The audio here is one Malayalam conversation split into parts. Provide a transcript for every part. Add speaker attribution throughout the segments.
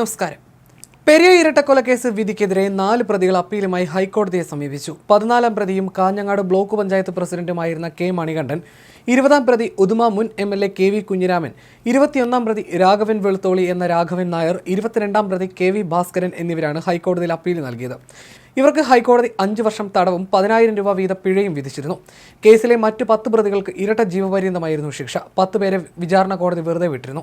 Speaker 1: നമസ്കാരം. പെരിയ ഇരട്ടക്കൊലക്കേസ് വിധിക്കെതിരെ നാല് പ്രതികൾ അപ്പീലുമായി ഹൈക്കോടതിയെ സമീപിച്ചു. പതിനാലാം പ്രതിയും കാഞ്ഞങ്ങാട് ബ്ലോക്ക് പഞ്ചായത്ത് പ്രസിഡന്റുമായിരുന്ന കെ മണികണ്ഠൻ ഇരുപതാം പ്രതി ഉദുമ മുൻ M L A K V Kunhiraman ഇരുപത്തിയൊന്നാം പ്രതി രാഘവൻ വെളുത്തോളി എന്ന രാഘവൻ നായർ ഇരുപത്തിരണ്ടാം പ്രതി കെ വി ഭാസ്കരൻ എന്നിവരാണ് ഹൈക്കോടതിയിൽ അപ്പീൽ നൽകിയത്. ഇവർക്ക് ഹൈക്കോടതി അഞ്ച് വർഷം തടവും പതിനായിരം രൂപ വീത പിഴയും വിധിച്ചിരുന്നു. കേസിലെ മറ്റു പത്ത് പ്രതികൾക്ക് ഇരട്ട ജീവപര്യന്തമായിരുന്നു ശിക്ഷ. പത്ത് പേരെ വിചാരണ കോടതി വെറുതെ വിട്ടിരുന്നു.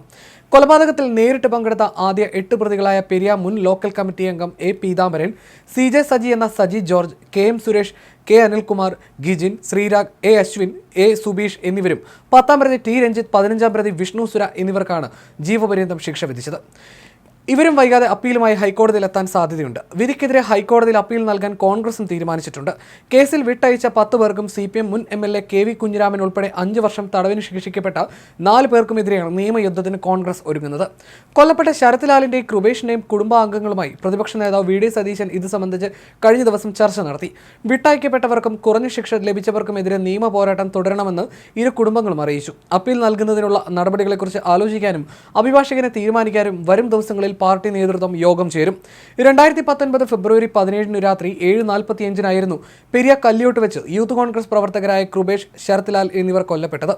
Speaker 1: കൊലപാതകത്തിൽ നേരിട്ട് പങ്കെടുത്ത ആദ്യ എട്ട് പ്രതികളായ പെരിയ മുൻ ലോക്കൽ കമ്മിറ്റി അംഗം A Peethambaran C J Saji എന്ന Saji George K M Suresh K Anilkumar Gijin Sreerag A Ashwin A Subeesh എന്നിവരും പത്താം പ്രതി ടി രഞ്ജിത്ത് പതിനഞ്ചാം പ്രതി വിഷ്ണു സുര എന്നിവർക്കാണ് ജീവപര്യന്തം ശിക്ഷ വിധിച്ചത്. ഇവരും വൈകാതെ അപ്പീലുമായി ഹൈക്കോടതിയിൽ എത്താൻ സാധ്യതയുണ്ട്. വിധിക്കെതിരെ ഹൈക്കോടതിയിൽ അപ്പീൽ നൽകാൻ കോൺഗ്രസും തീരുമാനിച്ചിട്ടുണ്ട്. കേസിൽ വിട്ടയച്ച പത്ത് പേർക്കും സി പി എം മുൻ M L A K V Kunhiraman ഉൾപ്പെടെ അഞ്ച് വർഷം തടവിന് ശിക്ഷിക്കപ്പെട്ട നാല് പേർക്കുമെതിരെയാണ് നിയമയുദ്ധത്തിന് കോൺഗ്രസ് ഒരുങ്ങുന്നത്. കൊല്ലപ്പെട്ട ശരത്ലാലിന്റെയും കൃപേഷിന്റെയും കുടുംബാംഗങ്ങളുമായി പ്രതിപക്ഷ നേതാവ് വി ഡി സതീശൻ ഇത് സംബന്ധിച്ച് കഴിഞ്ഞ ദിവസം ചർച്ച നടത്തി. വിട്ടയക്കപ്പെട്ടവർക്കും കുറഞ്ഞ ശിക്ഷ ലഭിച്ചവർക്കുമെതിരെ നിയമ പോരാട്ടം തുടരണമെന്ന് ഇരു കുടുംബങ്ങളും അറിയിച്ചു. അപ്പീൽ നൽകുന്നതിനുള്ള നടപടികളെക്കുറിച്ച് ആലോചിക്കാനും അഭിഭാഷകനെ തീരുമാനിക്കാനും വരും ദിവസങ്ങളിൽ പാർട്ടി നേതൃത്വം യോഗം ചേരും. രണ്ടായിരത്തി പത്തൊൻപത് ഫെബ്രുവരി പതിനേഴിന് രാത്രി ഏഴ് നാൽപ്പത്തിയഞ്ചിനായിരുന്നു പെരിയ കല്യോട്ട് വെച്ച് യൂത്ത് കോൺഗ്രസ് പ്രവർത്തകരായ കൃപേഷ് ശരത്ലാൽ എന്നിവർ കൊല്ലപ്പെട്ടത്.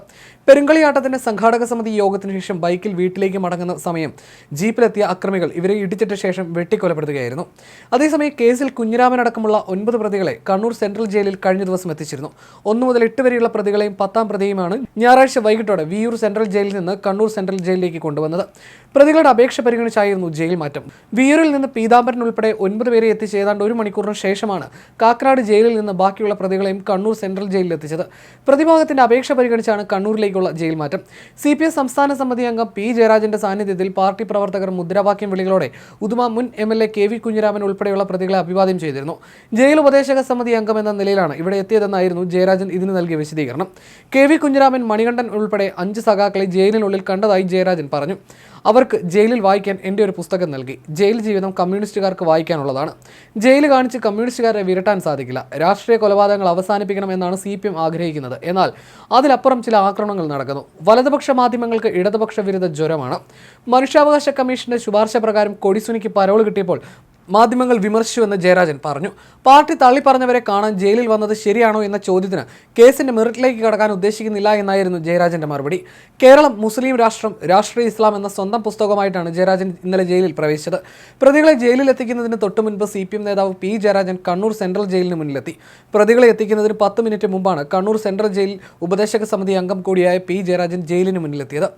Speaker 1: പെരുങ്കളിയാട്ടത്തിന്റെ സംഘാടക സമിതി യോഗത്തിന് ശേഷം ബൈക്കിൽ വീട്ടിലേക്ക് മടങ്ങുന്ന സമയം ജീപ്പിലെത്തിയ അക്രമികൾ ഇവരെ ഇടിച്ചിട്ട ശേഷം വെട്ടിക്കൊലപ്പെടുത്തുകയായിരുന്നു. അതേസമയം കേസിൽ കുഞ്ഞിരാമനടക്കമുള്ള ഒൻപത് പ്രതികളെ കണ്ണൂർ സെൻട്രൽ ജയിലിൽ കഴിഞ്ഞ ദിവസം എത്തിച്ചിരുന്നു. ഒന്നു മുതൽ എട്ട് വരെയുള്ള പ്രതികളെയും പത്താം പ്രതിയുമാണ് ഞായറാഴ്ച വൈകിട്ടോടെ വിയൂർ സെൻട്രൽ ജയിലിൽ നിന്ന് കണ്ണൂർ സെൻട്രൽ ജയിലിലേക്ക് കൊണ്ടുവന്നത്. പ്രതികളുടെ അപേക്ഷ പരിഗണിച്ചായിരുന്നു ജയിൽ മാറ്റം. വിയൂരിൽ നിന്ന് പീതാംബരൻ ഉൾപ്പെടെ ഒൻപത് പേരെ എത്തിച്ച് ഏതാണ്ട് ഒരു മണിക്കൂറിന് ശേഷമാണ് കാക്കനാട് ജയിലിൽ നിന്ന് ബാക്കിയുള്ള പ്രതികളെയും കണ്ണൂർ സെൻട്രൽ ജയിലിൽ എത്തിച്ചത്. പ്രതിഭാഗത്തിന്റെ അപേക്ഷ പരിഗണിച്ചാണ് കണ്ണൂരിലേക്കുള്ള ജയിൽ മാറ്റം. സി പി എസ് സംസ്ഥാന സമിതി അംഗം പി ജയരാജന്റെ സാന്നിധ്യത്തിൽ പാർട്ടി പ്രവർത്തകർ മുദ്രാവാക്യം വിളികളോടെ ഉദുമ മുൻ M L A K V Kunhiraman ഉൾപ്പെടെയുള്ള പ്രതികളെ അഭിവാദ്യം ചെയ്തിരുന്നു. ജയിൽ ഉപദേശക സമിതി അംഗം എന്ന നിലയിലാണ് ഇവിടെ എത്തിയതെന്നായിരുന്നു ജയരാജൻ ഇതിന് നൽകിയ വിശദീകരണം. കെ വി കുഞ്ഞിരാമൻ മണികണ്ഠൻ ഉൾപ്പെടെ അഞ്ച് സഖാക്കളെ ജയിലിനുള്ളിൽ കണ്ടതായി ജയരാജൻ പറഞ്ഞു. അവർക്ക് ജയിലിൽ വായിക്കാൻ എന്റെ ഒരു പുസ്തകം നൽകി. ജയിൽ ജീവിതം കമ്മ്യൂണിസ്റ്റുകാർക്ക് വായിക്കാനുള്ളതാണ്. ജയിൽ കാണിച്ച് കമ്മ്യൂണിസ്റ്റുകാരെ വിരട്ടാൻ സാധിക്കില്ല. രാഷ്ട്രീയ കൊലപാതകങ്ങൾ അവസാനിപ്പിക്കണമെന്നാണ് സി പി എം ആഗ്രഹിക്കുന്നത്. എന്നാൽ അതിലപ്പുറം ചില ആക്രമണങ്ങൾ നടക്കുന്നു. വലതുപക്ഷ മാധ്യമങ്ങൾക്ക് ഇടതുപക്ഷ വിരുദ്ധ ജ്വരമാണ്. മനുഷ്യാവകാശ കമ്മീഷന്റെ ശുപാർശ പ്രകാരം കൊടിസുനിക്ക് പരോൾ കിട്ടിയപ്പോൾ മാധ്യമങ്ങൾ വിമർശിച്ചുവെന്ന് ജയരാജൻ പറഞ്ഞു. പാർട്ടി തള്ളിപ്പറഞ്ഞവരെ കാണാൻ ജയിലിൽ വന്നത് ശരിയാണോ എന്ന ചോദ്യത്തിന് കേസിന്റെ മെറിറ്റിലേക്ക് കടക്കാൻ ഉദ്ദേശിക്കുന്നില്ല എന്നായിരുന്നു ജയരാജന്റെ മറുപടി. കേരളം മുസ്ലിം രാഷ്ട്രം രാഷ്ട്രീയ ഇസ്ലാം എന്ന സ്വന്തം പുസ്തകമായിട്ടാണ് ജയരാജൻ ഇന്നലെ ജയിലിൽ പ്രവേശിച്ചത്. പ്രതികളെ ജയിലിൽ എത്തിക്കുന്നതിന് തൊട്ടു മുൻപ് സി പി എം നേതാവ് പി ജയരാജൻ കണ്ണൂർ സെൻട്രൽ ജയിലിന് മുന്നിലെത്തി. പ്രതികളെ എത്തിക്കുന്നതിന് പത്ത് മിനിറ്റ് മുമ്പാണ് കണ്ണൂർ സെൻട്രൽ ജയിൽ ഉപദേശക സമിതി അംഗം കൂടിയായ പി ജയരാജൻ ജയിലിന് മുന്നിലെത്തിയത്.